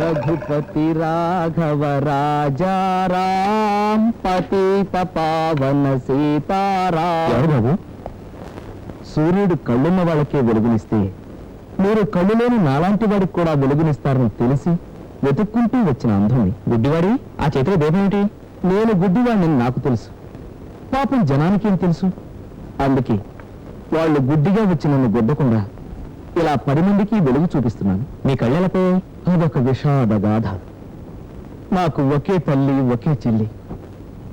రఘుపతి రాఘవ రాజారాం పతిత పావన సీతారాం సూర్యుడు కళ్ళున్న వాళ్ళకే వెలుగునిస్తే మీరు కళ్ళు లేని నాలాంటి వాడికి కూడా వెలుగునిస్తారని తెలిసి వెతుక్కుంటూ వచ్చిన అంధుని గుడ్డివాడి ఆ చేతిలో దీపం ఏంటి నేను గుడ్డివాడిని నాకు తెలుసు. పాపం జనానికేం తెలుసు? అందుకే వాళ్ళు గుడ్డిగా వచ్చి నన్ను గుద్దకుండా ఇలా పది మందికి వెలుగు చూపిస్తున్నాను. మీ కళ్ళలపై అదొక విషాద బాధ. నాకు ఒకే తల్లి ఒకే చెల్లి.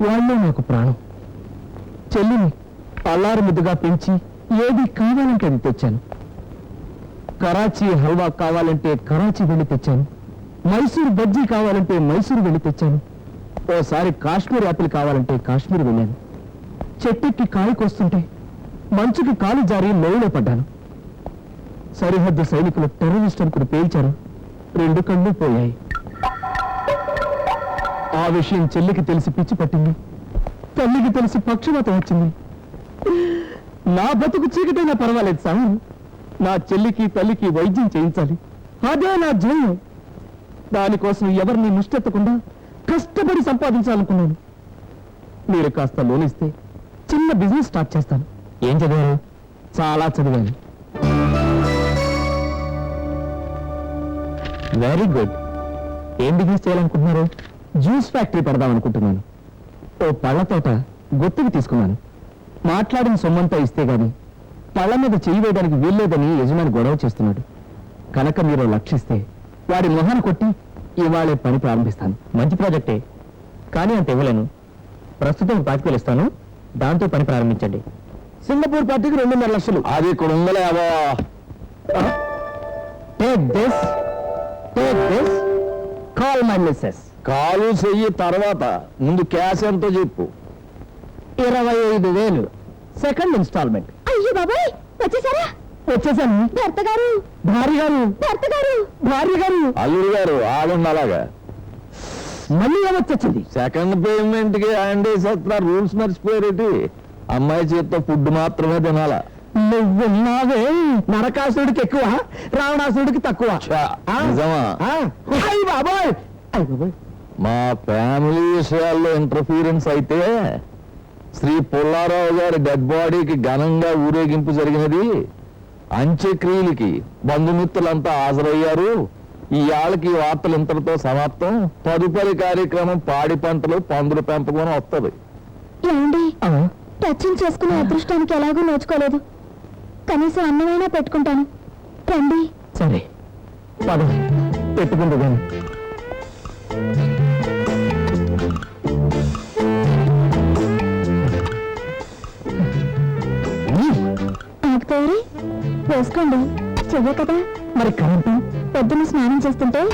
వాళ్ళే నాకు ప్రాణం. చెల్లిని అల్లారు ముద్దుగా పెంచి ఏది కావాలంటే అది తెచ్చాను. కరాచీ హల్వా కావాలంటే కరాచీ వెళ్ళి తెచ్చాను. మైసూర్ బజ్జీ కావాలంటే మైసూర్ వెళ్ళి తెచ్చాను. ఓసారి కాశ్మీర్ యాపిల్ కావాలంటే కాశ్మీర్ వెళ్ళాను. చెట్టెక్కి కాయకొస్తుంటే మంచుకి కాలు జారి లోయలో పడ్డాను. సరిహద్దు సైనికులు టెర్రరిస్ట్ అనుకుని పేల్చారు. రెండు కళ్ళు పోయాయి. ఆ విషయం చెల్లికి తెలిసి పిచ్చి పట్టింది. తల్లికి తెలిసి పక్షవాతం వచ్చింది. నా బతుకు చీకటైనా పర్వాలేదు సార్ నా చెల్లికి తల్లికి వైద్యం చేయించాలి. అదే నా ధ్యేయం. దానికోసం ఎవరిని ముష్టెత్తకుండా కష్టపడి సంపాదించాలనుకున్నాను. మీరు కాస్త లోన్ ఇస్తే చిన్న బిజినెస్ స్టార్ట్ చేస్తాను. ఏం చదివారు? చాలా చదివాను. వెరీ గుడ్ ఏం బిజినెస్ చేయాలనుకుంటున్నారు? జ్యూస్ ఫ్యాక్టరీ పెడదాం అనుకుంటున్నాను ఓ పళ్ళ తోట గుర్తుకు తీసుకున్నాను. మాట్లాడిన సొమ్మంతా ఇస్తే గాని పళ్ళ మీద చేయి వేయడానికి వీల్లేదని యజమాని గొడవ చేస్తున్నాడు. కనుక మీరు లక్షిస్తే వాడి మొహాన్ని కొట్టి ఇవాళే పని ప్రారంభిస్తాను. మంచి ప్రాజెక్టే కానీ అంత ఇవ్వలేను. ప్రస్తుతం పాతికలు ఇస్తాను. దాంతో పని ప్రారంభించండి. సింగపూర్ పార్టీకి రెండున్నర లక్షలు. అది ఇక్కడ ఉందలే అవో take this call my missus call చెయ్యి తర్వాత ముందు క్యాష్ ఎంతో చెప్పు. ఇరవై ఐదు వేలు. సెకండ్ ఇన్స్టాల్మెంట్ అయ్యో బాబాయ్! వచ్చేసారా? వచ్చేసాను. భర్త గారు! భార్య గారు! భర్త గారు! భార్య గారు! అల్లుడు గారు ఆగుండి అలాగా. మళ్ళీ ఏమొచ్చింది సెకండ్ పేమెంట్కి హ్యాండ్ వేసేస్తున్నారు రూల్స్ మర్చిపోయారేటి? అమ్మాయి చేత్తో ఫుడ్ మాత్రమే తినాలా? నువ్వున్నావే. నరకాసుడికి ఎక్కువ రావణాసుడికి తక్కువ. ఛా, ఆ? నిజమా? ఆ? అయ్ బాబోయ్! అయ్ బాబోయ్! మా ఫ్యామిలీ విషయాల్లో ఇంటర్ఫీరెన్స్ అయితే శ్రీ పుల్లారావు గారి డెడ్ బాడీకి ఘనంగా ఊరేగింపు జరిగినది అంత్యక్రియలకి బంధుమిత్రులంతా హాజరయ్యారు. ఈ ఆళ్ళకి ఈ వార్తలు ఇంతటితో సమాప్తం. తదుపరి కార్యక్రమం పాడి పంటలు పందుల పెంపకం అని వస్తుంది ఏమండి? ఆ? టచింగ్ చేసుకునే అదృష్టానికి ఎలాగూ నోచుకోలేదు. కనీసం అన్నమైనా పెట్టుకుంటాను. రండి. సరే. పద. పెట్టుకుంటూ ఆకుతారి వేసుకోండి. చెయ్య కదా. మరి కరెంటు? పొద్దున్న స్నానం చేస్తుంటే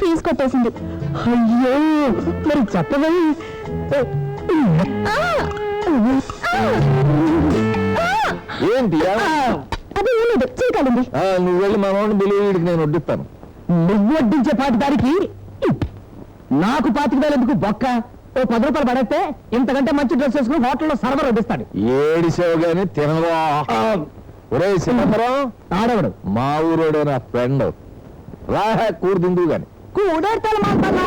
ఫీజు కొట్టేసింది. అయ్యో! మరి చెప్పవే! ఏంటి? లేదు చీకాలింది నువ్వు వెళ్ళి మనోడిని బిలీవ్ వీడికి నేను వడ్డిస్తాను నువ్వు వడ్డించే పాటి దానికి నాకు పాతిక వేలు ఎందుకు? బొక్క. ఓ పది రూపాయలు పడేస్తే ఇంతకంటే మంచి డ్రెస్ వేసుకుని హోటల్లో సర్వర్ వడ్డిస్తాడు. ఏడిసావు గాని తినవా? ఒరే సిద్ధంబరం ఆడవడు? మా ఊరోడే నా ఫ్రెండ్. రా కూర తిందువు గాని. కూడేర్తలు మాట్లాడా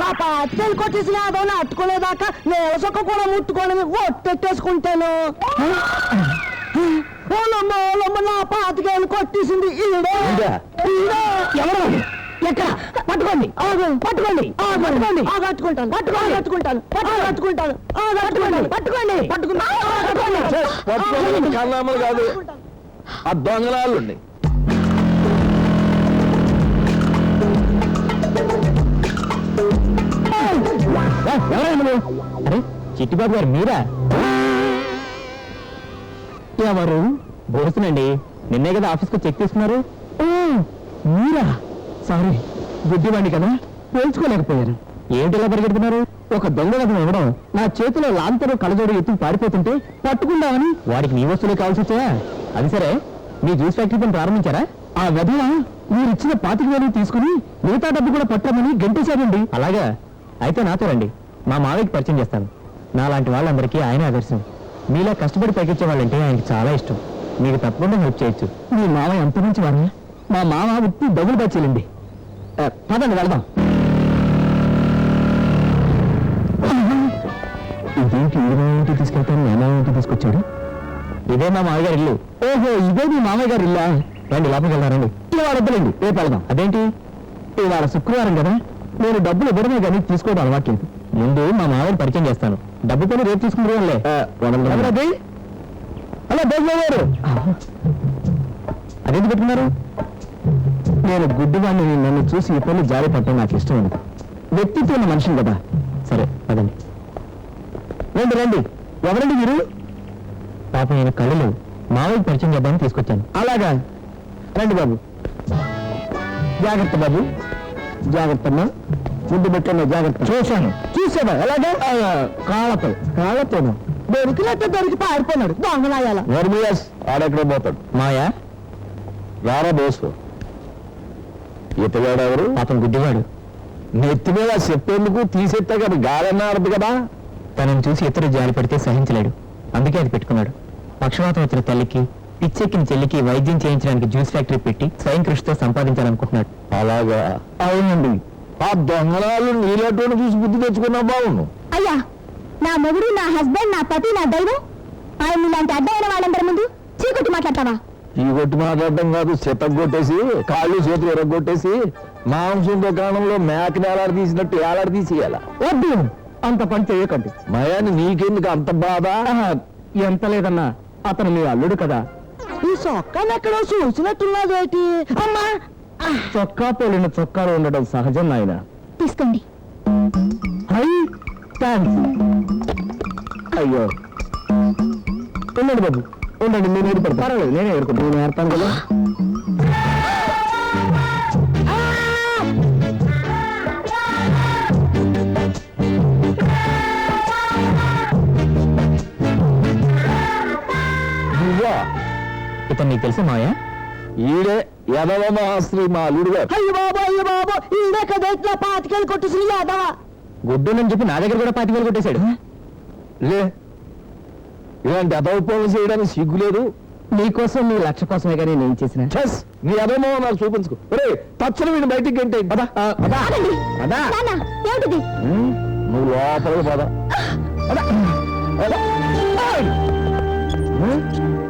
నా పాతికలు కొట్టేసిన అదోని అట్టుకోలేదాకా నేను సొక్క కూడా ముట్టుకొని ఒట్టెట్టేసుకుంటాను. ఓలమ్మ ఓలమ్మ నా పాతికేలు కొట్టేసింది. ఈడే ఇంకా? ఈడే. ఎవరు? ఎక్కడ? పట్టుకోండి. పట్టుకోండి. ఆ, పట్టుకోండి. పట్టుకుంటాను. పట్టుకోండి. పట్టుకోండి కన్నామలు కాదు. దొంగలాలు ఎవరైనా అరే చిట్టిబాబు గారు మీరా? ఎవరు? బోసునండి. నిన్నే కదా ఆఫీస్కి చెక్ తీసుకున్నారు? మీరా? సారీ గుడ్డివాణ్ణి కదా పోల్చుకోలేకపోయాను ఏంటి ఇలా పరిగెడుతున్నారు? ఒక దొంగ కథను ఇవ్వడం నా చేతిలో లాంతరు కలజోడు ఎత్తుకు పారిపోతుంటే పట్టుకుందామని. వాడికి నీ వస్తువులే కావాల్సి వచ్చాయా? అది సరే మీ జ్యూస్ ఫ్యాక్టరీ పని ప్రారంభించారా? ఆ వెధవ మీరు ఇచ్చిన పాతిక వేలు తీసుకుని మిగతా డబ్బు కూడా పట్టమని గంటేశారండి అలాగా అయితే నాతో రండి. మా మావయ్యకి పరిచయం చేస్తాను. నాలాంటి వాళ్ళందరికీ ఆయన ఆదర్శం. మీలా కష్టపడి పైకిచ్చే వాళ్ళంటే ఆయనకి చాలా ఇష్టం. మీకు తప్పకుండా హెల్ప్ చేయొచ్చు. మీ మావయ్య ఎంత మంచి వారు మా మామ ఉత్తి డబ్బులు బచ్చేలండి పదండి వెళ్దాం. ఇదేంటి ఇంటి ఇంటికి తీసుకెళ్తాను నేను ఇంటికి తీసుకొచ్చాడు? ఇదే మా మామయ్య గారి ఇల్లు. ఓహో ఇదే మీ మామయ్య గారి ఇల్లా? రండి లోపలికి వెళ్దారండి ఇవాళ వద్దులేండి రేపు వెళ్దాం. అదేంటి? ఇవాళ శుక్రవారం కదా నేను డబ్బులు ఇవ్వడమే కానీ తీసుకోవడం అలవాట్లేదు ముందు మా మామయ్యని పరిచయం చేస్తాను. డబ్బు కొని రేపు ఎవరది? హలో బేజీ గారు. అదేంటి పెట్టుకున్నారు? నేను గుడ్డివాడిని నన్ను చూసి ఇతరులు జారి పట్టడం నాకు ఇష్టం ఉండదు వ్యక్తిత్వం ఉన్న మనిషిని కదా. సరే పదండి. రండి రండి. ఎవరండి మీరు? పాప నేను కళ్ళు మామయ్య పరిచయం చేద్దామని తీసుకొచ్చాను. అలాగా. రండి బాబు. జాగ్రత్త బాబు. జాగ్రత్త అమ్మా. ముందు పెట్టండి జాగ్రత్త. చూశాను. చూసావా ఎలాగా? కాళ్ళతో కాళ్ళతోనా దొరికినట్టు దొరికి పారిపోయినాడు దొంగలాయాల. నోర్మియాస్ ఆడెక్కడో పోతాడు. మాయా? రారా దోస్తు ఇతగాడెవరు పాపం గుడ్డివాడు. నెత్తి మీద చెప్పేందుకు తీసేస్తా కదా గాలన్నా ఆడదు కదా? తనని చూసి ఇతరు జాలి పడితే సహించలేడు. అందుకే అది పెట్టుకున్నాడు. పక్షవాతం వచ్చిన తల్లికి పిచ్చెక్కిన చెల్లికి వైద్యం చేయించడానికి జ్యూస్ ఫ్యాక్టరీ పెట్టి స్వయం కృషితో సంపాదించాలనుకుంటున్నాడు. అలాగా? అవునండి. ఆ దొంగలాలు నీలటువంటి చూసి బుద్ధి తెచ్చుకున్నా బాగుండు అయ్యా నా మొగుడు నా హస్బెండ్ నా పతి నా దైవం. ఆయన ఇలాంటి అడ్డమైన వాళ్ళందరి ముందు చీకొట్టి మాట్లాడతావా? ఈ కొట్టి మాట్లాడటం కాదు చెత్త కొట్టేసి కాళ్ళు చేతులు ఎరగొట్టేసి మాంసం దుకాణంలో మేకని ఏలాడి తీసినట్టు ఏలాడి తీసేయాల? వద్దు. అంత పని చేయకండి. మయాన్ని నీకెందుకు అంత బాధ? ఎంత లేదన్నా అతను మీ అల్లుడు కదా. ఈ సొక్కని ఎక్కడో చూసినట్టున్నదేటి అమ్మా చొక్కా పోలిన చొక్కాలు ఉండడం సహజం నాయన. తీసుకోండి. హై థ్యాంక్స్ అయ్యో. ఉండండి బాబు. ఉండండి నేను ఏడుపడతాను పర్వాలేదు నేనే ఏడుకుంటాను నేను ఏడతాను కదా. నువ్వా? ఇతను నీకు తెలుసు మాయా ఈడే యదవ మహాశ్రీ మా అల్లుడు గారు. అయ్య బాబు అయ్య బాబు ఈడే కదా ఇట్లా పాతికేళ్ళు కొట్టేసి యాదవా. గుడ్డునని చెప్పి నా దగ్గర కూడా పాతికేలు కొట్టేశాడు. లే. ఇలాంటి అదవ పనులు చేయడానికి సిగ్గులేదు నీకోసం నీ లక్ష కోసమే కానీ నేను చేసిన? చెస్. నీ అదమో నాకు చూపించుకో. ఒరే తక్షణం వీడిని బయటికి గంటే పదా. ఏమిటిది? నువ్వు లోపలికి పద. అదా